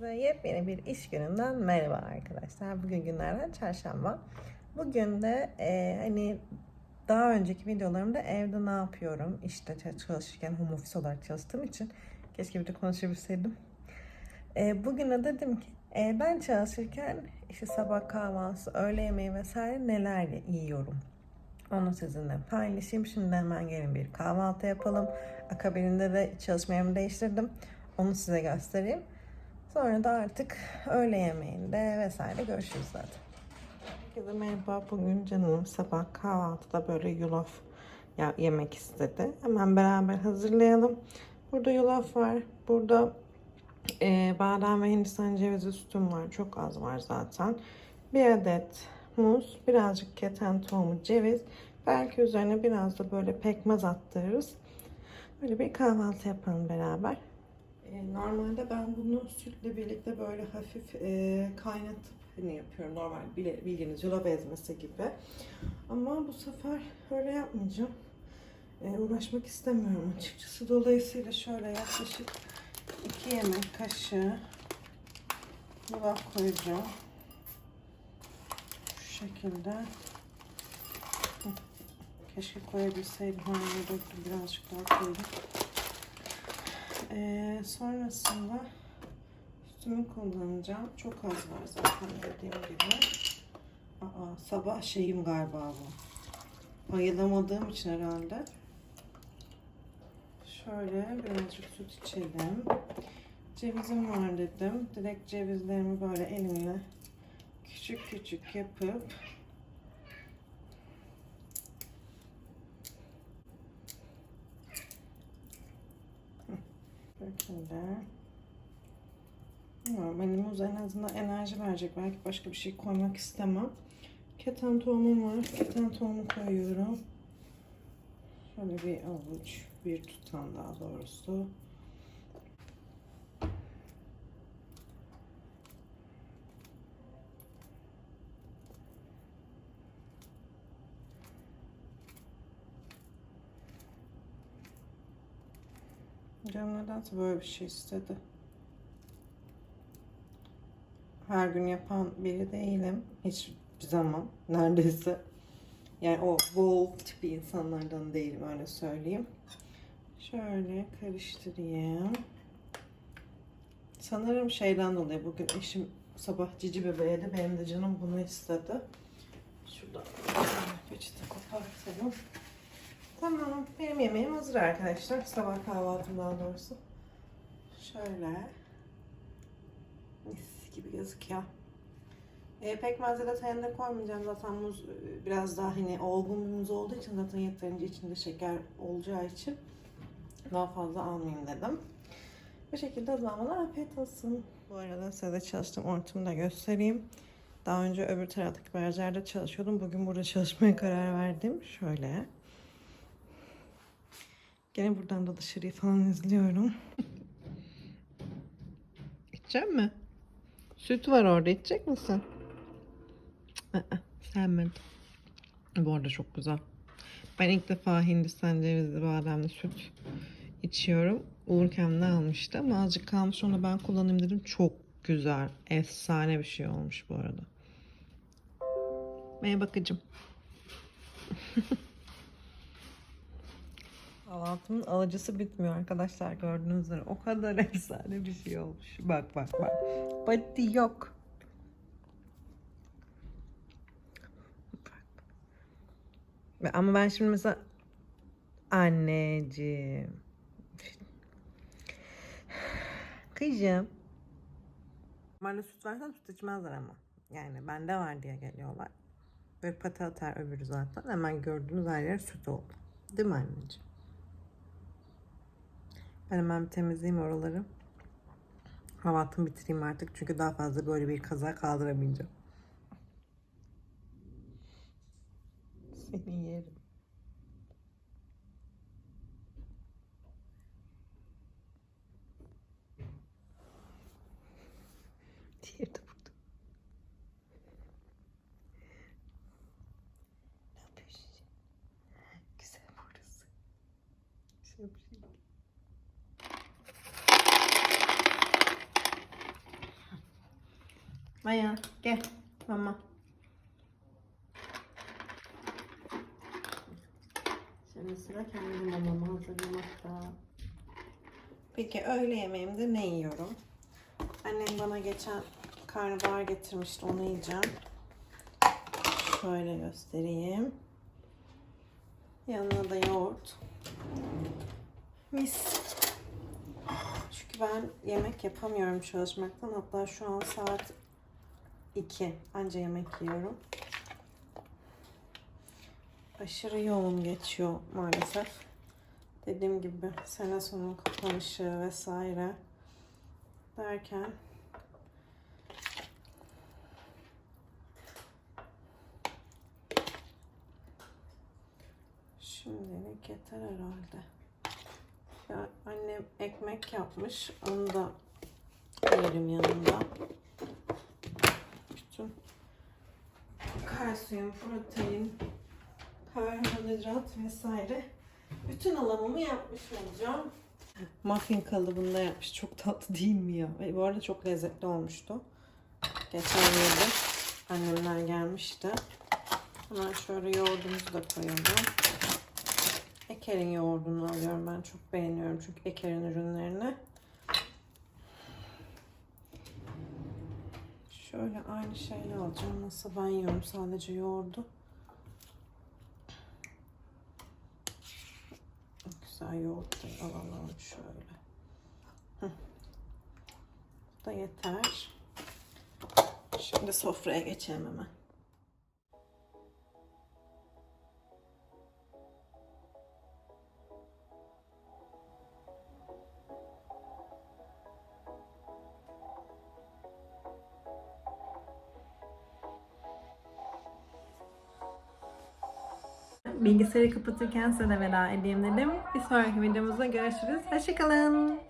Herkese yepyeni bir iş gününden merhaba arkadaşlar. Bugün günlerden çarşamba. Bugün de e, hani daha önceki videolarımda evde ne yapıyorum, işte çalışırken home office olarak çalıştığım için keşke bir de konuşabilseydim. E, bugün de dedim ki e, ben çalışırken işte sabah kahvaltısı, öğle yemeği vesaire neler yiyorum. Onu sizinle paylaşayım. Şimdi hemen gelin bir kahvaltı yapalım. Akabinde de çalışma yerimi değiştirdim. Onu size göstereyim. Sonra da artık öğle yemeğinde vesaire görüşürüz zaten. Herkese merhaba. Bugün canım sabah kahvaltıda böyle yulaf yemek istedi. Hemen beraber hazırlayalım. Burada yulaf var. Burada e, badem ve hindistan cevizi sütüm var. Çok az var zaten. Bir adet muz, birazcık keten tohumu, ceviz. Belki üzerine biraz da böyle pekmez attırırız. Böyle bir kahvaltı yapalım beraber. E, normalde ben bunu sütle birlikte böyle hafif e, kaynatıp hani yapıyorum. Normal bile- bildiğiniz yulaf ezmesi gibi. Ama bu sefer öyle yapmayacağım. E, uğraşmak istemiyorum açıkçası. Dolayısıyla şöyle yaklaşık 2 yemek kaşığı yulaf koyacağım. Şu şekilde. Keşke koyabilseydim. Döktüm. Birazcık daha koydum. Ee, sonrasında sütümü kullanacağım. Çok az var zaten dediğim gibi. Aa, sabah şeyim galiba bu. Ayılamadığım için herhalde. Şöyle birazcık süt içelim. Cevizim var dedim. Direkt cevizlerimi böyle elimle küçük küçük yapıp şöyle Bilmiyorum hani muz en azından enerji verecek. Belki başka bir şey koymak istemem. Keten tohumum var. Keten tohumu koyuyorum. Şöyle bir avuç. Bir tutam daha doğrusu. Canım nedense böyle bir şey istedi. Her gün yapan biri değilim. Hiçbir zaman neredeyse. Yani o bol tipi insanlardan değilim öyle söyleyeyim. Şöyle karıştırayım. Sanırım şeyden dolayı bugün eşim sabah cici bebeğe de benim de canım bunu istedi. Şuradan peçete kopartalım. Tamam. Benim yemeğim hazır arkadaşlar. Sabah kahvaltım daha doğrusu. Şöyle. Mis gibi gözüküyor. E, pekmezle de tenine koymayacağım. Zaten muz e, biraz daha hani olgun bir muz olduğu için zaten yeterince içinde şeker olacağı için daha fazla almayayım dedim. Bu şekilde bana afiyet olsun. Bu arada size de çalıştığım ortamı da göstereyim. Daha önce öbür taraftaki berjerde çalışıyordum. Bugün burada çalışmaya karar verdim. Şöyle. Gene buradan da dışarıyı falan izliyorum. İçecek mi? Süt var orada. içecek misin? Aa, sevmedim. Bu arada çok güzel. Ben ilk defa Hindistan cevizli bademli süt içiyorum. Uğurkem ne almıştı ama azıcık kalmış onu ben kullanayım dedim. Çok güzel. Efsane bir şey olmuş bu arada. Merhaba bakıcım. Kahvaltımın alıcısı bitmiyor arkadaşlar gördüğünüz üzere. O kadar efsane bir şey olmuş. Bak bak bak. Pati yok. Ama ben şimdi mesela anneciğim. Kızım. Normalde süt versen süt içmezler ama. Yani bende var diye geliyorlar. Ve pati atar öbürü zaten. Hemen gördüğünüz her yer süt oldu. Değil mi anneciğim? Ben hemen bir temizleyeyim oraları. Kahvaltımı bitireyim artık. Çünkü daha fazla böyle bir kaza kaldıramayacağım. Seni yerim. Diğeri de burada. Ne yapıyorsun? Güzel burası. Şöyle bir Aya gel. Mama. Şimdi sıra kendi mamamı hazırlamakta. Peki öğle yemeğimde ne yiyorum? Annem bana geçen karnabahar getirmişti. Onu yiyeceğim. Şöyle göstereyim. Yanına da yoğurt. Mis. Çünkü ben yemek yapamıyorum çalışmaktan. Hatta şu an saat 2. Anca yemek yiyorum. Aşırı yoğun geçiyor maalesef. Dediğim gibi sene sonu kapanışı vesaire derken şimdilik yeter herhalde. Ya annem ekmek yapmış. Onu da yerim yanında. Bütün kalsiyum, protein, karbonhidrat vesaire bütün alanımı yapmış olacağım. Muffin kalıbında yapmış. Çok tatlı değil mi ya? Ve bu arada çok lezzetli olmuştu. Geçen yılda annemler gelmişti. Hemen şöyle yoğurdumuzu da koyalım. Eker'in yoğurdunu alıyorum. Ben çok beğeniyorum çünkü Eker'in ürünlerini. Şöyle aynı şeyle alacağım. Nasıl ben yiyorum sadece yoğurdu. Güzel yoğurt da alalım şöyle. Bu da yeter. Şimdi sofraya geçelim hemen. Bilgisayarı kapatırken size de veda edeyim dedim. Bir sonraki videomuzda görüşürüz. Hoşçakalın.